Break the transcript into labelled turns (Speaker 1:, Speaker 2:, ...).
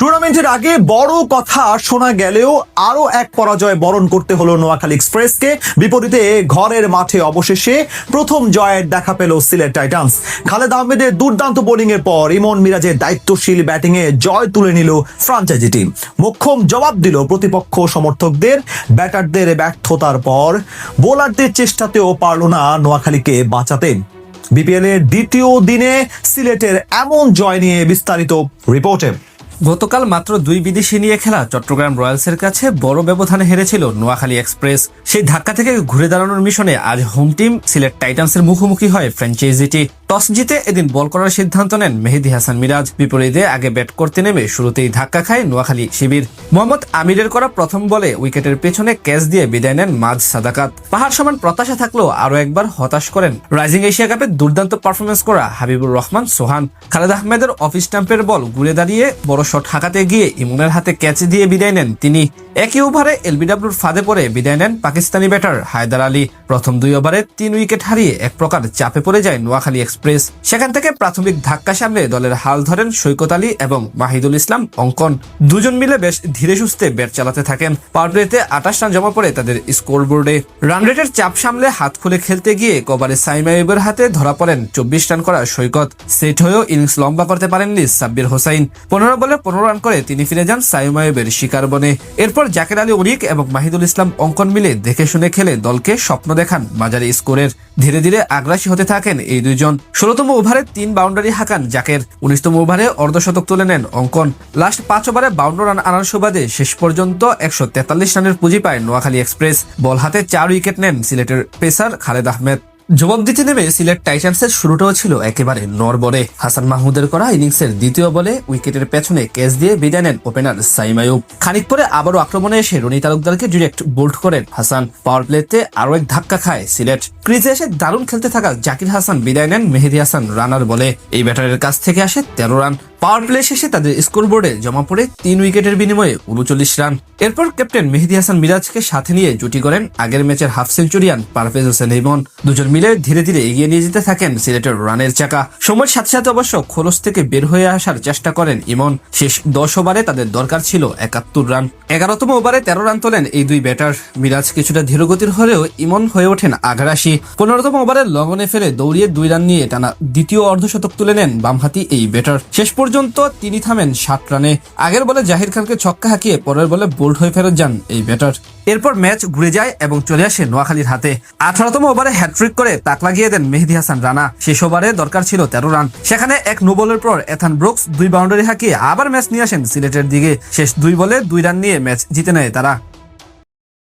Speaker 1: টুর্নামেন্টের আগে বড় কথা শোনা গেলেও আরও এক পরাজয় বরণ করতে হলো নোয়াখালী এক্সপ্রেসকে। বিপরীতে ঘরের মাঠে অবশেষে প্রথম জয়ের দেখা পেল সিলেট টাইটান্স। খালেদ আহমেদের দুর্দান্ত বোলিং এর পর ইমন মিরাজের দায়িত্বশীল ব্যাটিং এ জয় তুলে নিল ফ্রাঞ্চাইজি টিম। মোক্ষম জবাব দিল প্রতিপক্ষ সমর্থকদের, ব্যাটারদের ব্যর্থতার পর বোলারদের চেষ্টাতেও পারল না নোয়াখালীকে বাঁচাতে। বিপিএল এর দ্বিতীয় দিনে সিলেটের এমন জয় নিয়ে বিস্তারিত রিপোর্টে।
Speaker 2: গতকাল মাত্র দুই বিদেশি নিয়ে খেলা চট্টগ্রাম রয়্যালসের কাছে বড় ব্যবধানে হেরেছিল নোয়াখালী এক্সপ্রেস। সেই ধাক্কা থেকে ঘুরে দাঁড়ানোর মিশনে আজ হোম টিম সিলেট টাইটান্সের মুখোমুখি হয় ফ্র্যাঞ্চাইজিটি। টস জিতে এদিন বল করার সিদ্ধান্ত নেন মেহেদি হাসান মিরাজ। বিপরীতে আগে ব্যাট করতে নেমে শুরুতেই ধাক্কা খায় নোয়াখালী শিবির। মোহাম্মদ আমিরের করা প্রথম বলে উইকেটের পেছনে ক্যাচ দিয়ে বিদায় নেন মাঝ সাদাকাত। পাহাড় সমান প্রত্যাশা থাকলেও আরও একবার হতাশ করেন রাইজিং এশিয়া কাপে দুর্দান্ত পারফরমেন্স করা হাবিবুর রহমান সোহান। খালেদ আহমেদের অফিস স্টাম্পের বল ঘুরে দাঁড়িয়ে বড় শট হাঁকাতে গিয়ে ইমুনের হাতে ক্যাচ দিয়ে বিদায় নেন তিনি। একই ওভারে এলবিডব্লিউর ফাঁদে পড়ে বিদায় নেন পাকিস্তানি ব্যাটার হায়দার আলী। প্রথম দুই ওভারে তিন উইকেট হারিয়ে এক প্রকার চাপে পড়ে যায় নোয়াখালী এক্সপ্রেস। সেখান থেকে প্রাথমিক ধাক্কা সামলে দলের হাল ধরেন সৈকত আলী এবং মাহিদুল ইসলাম অঙ্কন। দুজন মিলে বেশ ধীরে সুস্থে ব্যাট চালাতে থাকেন। পাওয়ার প্লেতে আঠাশ রান জমা পড়ে তাদের স্কোরবোর্ডে। রান রেটের চাপ সামলে হাত খুলে খেলতে গিয়ে কবারে সাইমাইবের হাতে ধরা পড়েন চব্বিশ রান করা সৈকত। সেট হয়েও ইনিংস লম্বা করতে পারেননি সাব্বির হোসাইন। পনেরো বলে পনেরো রান করে তিনি ফিরে যান সাইমাইবের শিকার বনে। এরপর জাকের আলী উরিক এবং মাহিদুল ইসলাম অঙ্কন মিলে দেখে শুনে খেলে দলকে স্বপ্ন দেখান মাঝারি স্কোরের। ধীরে ধীরে আগ্রাসী হতে থাকেন এই দুইজন। ষোলতম ওভারে তিন বাউন্ডারি হাঁকান জাকের। উনিশতম ওভারে অর্ধশতক তুলে নেন অঙ্কন। লাস্ট পাঁচ ওভারে বাউন্ড রান আনার সুবাদে শেষ পর্যন্ত একশো তেতাল্লিশ রানের পুঁজি পায় নোয়াখালী এক্সপ্রেস। বল হাতে চার উইকেট নেন সিলেটের পেসার খালেদ আহমেদ। জবাব দিতে নেমে সিলেট টাইটান্সের শুরুটাও ছিল একেবারে নরবরে হাসান মাহমুদের করা ইনিংসের দ্বিতীয় বলে উইকেটের পেছনে ক্যাচ দিয়ে বিদায় নেন ওপেনার সাইমায়ুব খানিক পরে আবারও আক্রমণে এসে রনি তালুকদারকে ডিরেক্ট বোল্ড করেন হাসান। পাওয়ার প্লেতে আরও এক ধাক্কা খায় সিলেট। ক্রিজে এসে দারুণ খেলতে থাকা জাকির হাসান বিদায় নেন মেহেদি হাসান রানার বলে। এই ব্যাটারের কাছ থেকে আসে তেরো রান। পাওয়ার প্লে শেষে তাদের স্কোরবোর্ডে জমা পড়ে তিন উইকেটের বিনিময়ে উনচল্লিশ রান। এরপর ক্যাপ্টেন মেহেদি হাসান মিরাজকে সাথে নিয়ে জুটি করেন আগের ম্যাচের হাফ সেঞ্চুরিয়ান পারভেজ হোসেন ইমন দুজন মিলে ধীরে ধীরে এগিয়ে নিয়ে যেতে থাকেন সিলেটের রানের চাকা। সময়ের সাথে সাথে অবশ্য খোলস থেকে বের হয়ে আসার চেষ্টা করেন ইমন। শেষ দশ ওভারে তাদের দরকার ছিল একাত্তর রান। এগারোতম ওভারে তেরো রান তোলেন এই দুই ব্যাটার মিরাজ কিছুটা ধীরগতির হলেও ইমন হয়ে ওঠেন আঘারাশি পনেরোতম ওভারে লগনে ফেলে দৌড়িয়ে দুই রান নিয়ে টানা দ্বিতীয় অর্ধশতক তুলে নেন বামহাতি এই ব্যাটার শেষ তিনি থামেন সাত রানে। আগের বলে জাহির খানকে ছক্কা হাঁকিয়ে পরের বলে বোল্ড হয়ে ফেরত যান এই ব্যাটার। এরপর ম্যাচ ঘুরে যায় এবং চলে আসে নোয়াখালীর হাতে। আঠারোতম ওভারে হ্যাট্রিক করে তাক লাগিয়ে দেন মেহেদি হাসান রানা। শেষ ওভারে দরকার ছিল তেরো রান। সেখানে এক নো বলের পর এথান ব্রুকস দুই বাউন্ডারি হাঁকিয়ে আবার ম্যাচ নিয়ে আসেন সিলেটের দিকে। শেষ দুই বলে দুই রান নিয়ে ম্যাচ জিতে নেয় তারা।